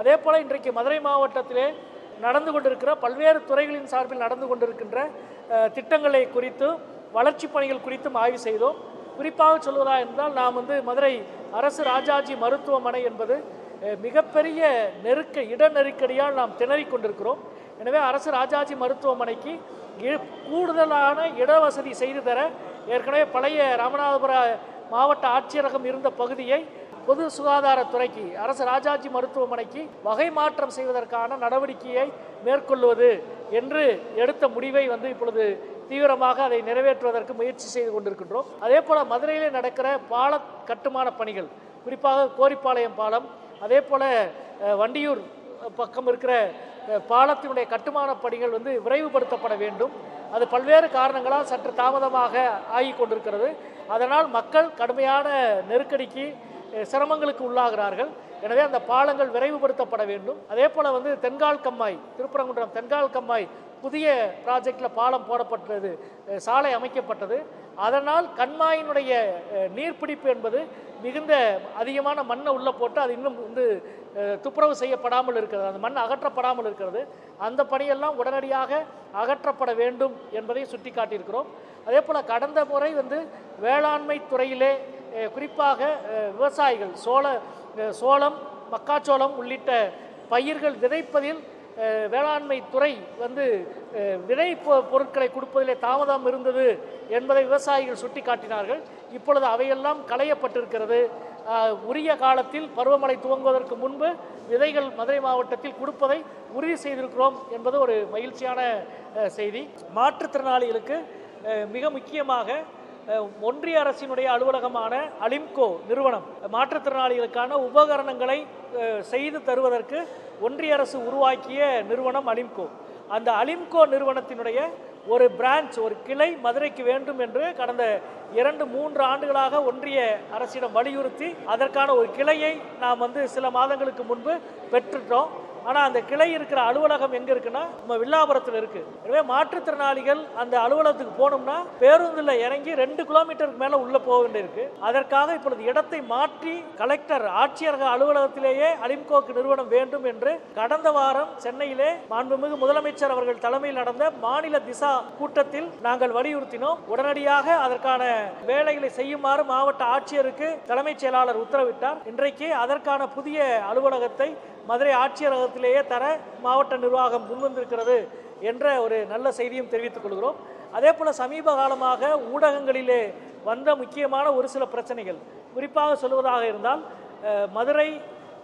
அதே போல் இன்றைக்கு மதுரை மாவட்டத்திலே நடந்து கொண்டிருக்கிற பல்வேறு துறைகளின் சார்பில் நடந்து கொண்டிருக்கின்ற திட்டங்களை குறித்து வளர்ச்சி பணிகள் குறித்தும் ஆய்வு செய்தோம். குறிப்பாக சொல்வதா என்றால் நாம் வந்து மதுரை அரசு ராஜாஜி மருத்துவமனை என்பது மிகப்பெரிய நெருக்க இட நெருக்கடியால் நாம் திணறிக் கொண்டிருக்கிறோம். எனவே அரசு ராஜாஜி மருத்துவமனைக்கு கூடுதலான இடவசதி செய்து தர ஏற்கனவே பழைய ராமநாதபுர மாவட்ட ஆட்சியரகம் இருந்த பகுதியை பொது சுகாதாரத்துறைக்கு அரசு ராஜாஜி மருத்துவமனைக்கு வகை மாற்றம் செய்வதற்கான நடவடிக்கையை மேற்கொள்வது என்று எடுத்த முடிவை வந்து இப்பொழுது தீவிரமாக அதை நிறைவேற்றுவதற்கு முயற்சி செய்து கொண்டிருக்கின்றோம். அதே போல மதுரையிலே நடக்கிற பால கட்டுமான பணிகள் குறிப்பாக கோரிப்பாளையம் பாலம் அதே போல வண்டியூர் பக்கம் இருக்கிற பாலத்தினுடைய கட்டுமான பணிகள் வந்து விரைவுபடுத்தப்பட வேண்டும். அது பல்வேறு காரணங்களால் சற்று தாமதமாக ஆகிக் கொண்டிருக்கிறது அதனால் மக்கள் கடுமையான நெருக்கடிக்கு சிரமங்களுக்கு உள்ளாகிறார்கள். எனவே அந்த பாலங்கள் விரைவுபடுத்தப்பட வேண்டும். அதே போல் வந்து தென்கால் கம்மாய் திருப்பரங்குன்றம் தென்கால் கம்மாய் புதிய ப்ராஜெக்டில் பாலம் போடப்பட்டது சாலை அமைக்கப்பட்டது. அதனால் கண்மாயினுடைய அஹ், நீர்பிடிப்பு என்பது மிகுந்த அதிகமான மண்ணை உள்ளே போட்டு அது இன்னும் வந்து துப்புரவு செய்யப்படாமல் இருக்கிறது. அந்த மண் அகற்றப்படாமல் இருக்கிறது. அந்த பணியெல்லாம் உடனடியாக அகற்றப்பட வேண்டும் என்பதை சுட்டி காட்டியிருக்கிறோம் அதே போல் கடந்த முறை வந்து வேளாண்மை துறையிலே குறிப்பாக விவசாயிகள் சோள சோளம் மக்காச்சோளம் உள்ளிட்ட பயிர்கள் விதைப்பதில் வேளாண்மை துறை வந்து விதை பொ- பொருட்களை கொடுப்பதிலே தாமதம் இருந்தது என்பதை விவசாயிகள் சுட்டி காட்டினார்கள் இப்பொழுது அவையெல்லாம் களையப்பட்டிருக்கிறது. உரிய காலத்தில் பருவமழை துவங்குவதற்கு முன்பு விதைகள் மதுரை மாவட்டத்தில் கொடுப்பதை உறுதி செய்திருக்கிறோம் என்பது ஒரு மகிழ்ச்சியான செய்தி. மாற்றுத்திறனாளிகளுக்கு மிக முக்கியமாக ஒன்றிய அரசினுடைய அலுவலகமான அலிம்கோ நிறுவனம். மாற்றுத்திறனாளிகளுக்கான உபகரணங்களை செய்து தருவதற்கு ஒன்றிய அரசு உருவாக்கிய நிறுவனம் அலிம்கோ. அந்த அலிம்கோ நிறுவனத்தினுடைய ஒரு பிரான்ச் ஒரு கிளை மதுரைக்கு வேண்டும் என்று கடந்த இரண்டு மூன்று ஆண்டுகளாக ஒன்றிய அரசிடம் வலியுறுத்தி அதற்கான ஒரு கிளையை நாம் வந்து சில மாதங்களுக்கு முன்பு பெற்றுட்டோம். ஆனால் அந்த கிளை இருக்கிற அலுவலகம் எங்கே இருக்குன்னா நம்ம வில்லாபுரத்தில் இருக்குது எனவே மாற்றுத்திறனாளிகள் அந்த அலுவலகத்துக்கு போகணும்னா பேருந்தில் இறங்கி ரெண்டு கிலோமீட்டருக்கு மேலே உள்ளே போக வேண்டியிருக்கு. அதற்காக இப்பொழுது இடத்தை மாற்றி கலெக்டர் ஆட்சியரக அலுவலகத்திலேயே அலிம்கோக்கு நிறுவனம் வேண்டும் என்று கடந்த வாரம் சென்னையிலே மாண்புமிகு முதலமைச்சர் அவர்கள் தலைமையில் நடந்த மாநில திசா கூட்டத்தில் நாங்கள் வலியுறுத்தினோம். உடனடியாக அதற்கான வேலைகளை செய்யுமாறு மாவட்ட ஆட்சியருக்கு தலைமைச் செயலாளர் உத்தரவிட்டார். இன்றைக்கு அதற்கான புதிய அலுவலகத்தை மதுரை ஆட்சியர் காலத்திலேயே தர மாவட்ட நிர்வாகம் முன்வந்திருக்கிறது என்ற ஒரு நல்ல செய்தியும் தெரிவித்துக் கொள்கிறோம். அதே போல் சமீப காலமாக ஊடகங்களிலே வந்த முக்கியமான ஒரு சில பிரச்சனைகள். குறிப்பாக சொல்வதாக இருந்தால் மதுரை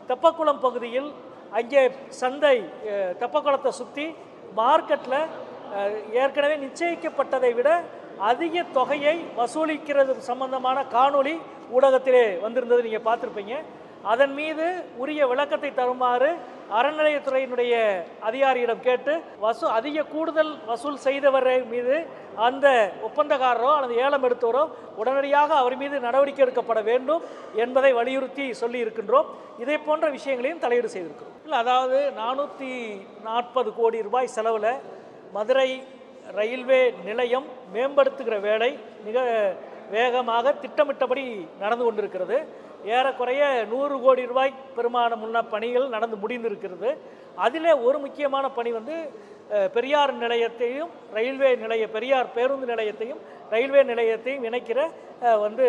தெப்பக்குளம் பகுதியில் அங்கே சந்தை தெப்பக்குளத்தை சுற்றி மார்க்கெட்டில் ஏற்கனவே நிச்சயிக்கப்பட்டதை விட அதிக தொகையை வசூலிக்கிறது சம்பந்தமான காணொளி ஊடகத்திலே வந்திருந்தது நீங்கள் பார்த்துருப்பீங்க. அதன் மீது உரிய விளக்கத்தை தருமாறு அறநிலையத்துறையினுடைய அதிகாரியிடம் கேட்டு வசூ அதிக கூடுதல் வசூல் செய்தவரை மீது அந்த ஒப்பந்தக்காரரோ அல்லது ஏலம் எடுத்தவரோ உடனடியாக அவர் மீது நடவடிக்கை எடுக்கப்பட வேண்டும் என்பதை வலியுறுத்தி சொல்லி இருக்கின்றோம் இதே போன்ற விஷயங்களையும் தலையீடு செய்திருக்கிறோம். இல்லை அதாவது நானூற்றி நாற்பது கோடி ரூபாய் செலவில் மதுரை ரயில்வே நிலையம் மேம்படுத்துகிற வேலை மிக வேகமாக திட்டமிட்டபடி நடந்து கொண்டிருக்கிறது. ஏறக்குறைய நூறு கோடி ரூபாய் பெருமானமுள்ள பணிகள் நடந்து முடிந்திருக்கிறது. அதிலே ஒரு முக்கியமான பணி வந்து பெரியார் நிலையத்தையும் ரயில்வே நிலைய பெரியார் பேருந்து நிலையத்தையும் ரயில்வே நிலையத்தையும் இணைக்கிற வந்து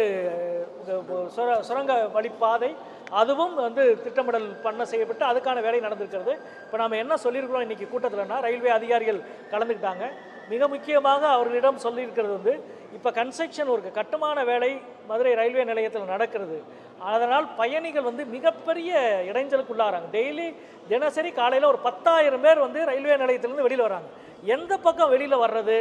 சுர- சுரங்க வழிப்பாதை அதுவும் வந்து திட்டமிடல் பண்ண செய்யப்பட்டு அதுக்கான வேலை நடந்திருக்கிறது. இப்போ நாம் என்ன சொல்லியிருக்கிறோம் இன்றைக்கி கூட்டத்தில்னா ரயில்வே அதிகாரிகள் கலந்துக்கிட்டாங்க. மிக முக்கியமாக அவர்களிடம் சொல்லியிருக்கிறது வந்து இப்போ கன்ஸ்ட்ரக்ஷன் ஒர்க் கட்டுமான வேலை மதுரை ரயில்வே நிலையத்தில் நடக்கிறது. அதனால் பயணிகள் வந்து மிகப்பெரிய இடைஞ்சலுக்கு உள்ளாராங்க டெய்லி தினசரி காலையில் ஒரு பத்தாயிரம் பேர் வந்து ரயில்வே நிலையத்திலேருந்து வெளியில் வராங்க. எந்த பக்கம் வெளியில் வர்றது?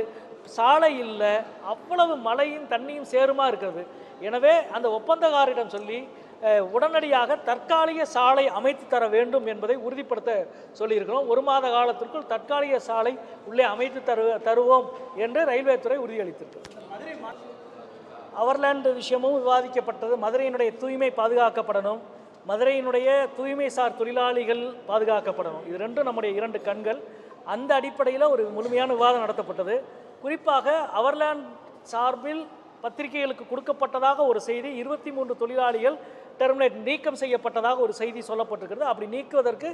சாலை இல்லை அவ்வளவு மழையும் தண்ணியும் சேருமா இருக்கிறது? எனவே அந்த ஒப்பந்தக்காரிடம் சொல்லி உடனடியாக தற்காலிக சாலை அமைத்து தர வேண்டும் என்பதை உறுதிப்படுத்த சொல்லியிருக்கிறோம். ஒரு மாத காலத்திற்குள் தற்காலிக சாலை உள்ளே அமைத்து தரு தருவோம் என்று ரயில்வே துறை உறுதியளித்திருக்கிறது அவர்லேண்ட் விஷயமும் விவாதிக்கப்பட்டது. மதுரையினுடைய தூய்மை பாதுகாக்கப்படணும். மதுரையினுடைய தூய்மை சார் தொழிலாளிகள் பாதுகாக்கப்படணும். இது ரெண்டும் நம்முடைய இரண்டு கண்கள். அந்த அடிப்படையில் ஒரு முழுமையான விவாதம் நடத்தப்பட்டது. குறிப்பாக அவர்லேண்ட் சார்பில் பத்திரிகைகளுக்கு கொடுக்கப்பட்டதாக ஒரு செய்தி இருபத்தி மூன்று தொழிலாளிகள் டெர்மினேட் நீக்கம் செய்யப்பட்டதாக ஒரு செய்தி சொல்லப்பட்டிருக்கிறது. அப்படி நீக்குவதற்கு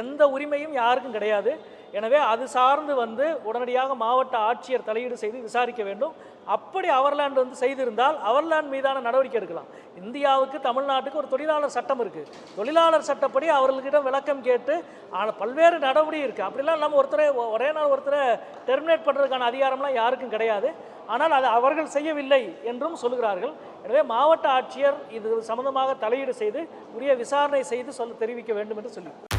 எந்த உரிமையும் யாருக்கும் கிடையாது. எனவே அது சார்ந்து வந்து உடனடியாக மாவட்ட ஆட்சியர் தலையீடு செய்து விசாரிக்க வேண்டும். அப்படி அவர்லாண்ட் வந்து செய்திருந்தால் அவர்லாண்ட் மீதான நடவடிக்கை எடுக்கலாம். இந்தியாவுக்கு தமிழ்நாட்டுக்கு ஒரு தொழிலாளர் சட்டம் இருக்குது தொழிலாளர் சட்டப்படி அவர்களிடம் விளக்கம் கேட்டு ஆனால் பல்வேறு நடவடிக்கை இருக்குது அப்படிலாம் இல்லாமல் ஒருத்தரை ஒரே நாள் ஒருத்தரை டெர்மினேட் பண்ணுறதுக்கான அதிகாரம்லாம் யாருக்கும் கிடையாது. ஆனால் அது அவர்கள் செய்யவில்லை என்றும் சொல்கிறார்கள் எனவே மாவட்ட ஆட்சியர் இது சம்பந்தமாக தலையீடு செய்து உரிய விசாரணை செய்து சொல்ல தெரிவிக்க வேண்டும் என்று சொல்லி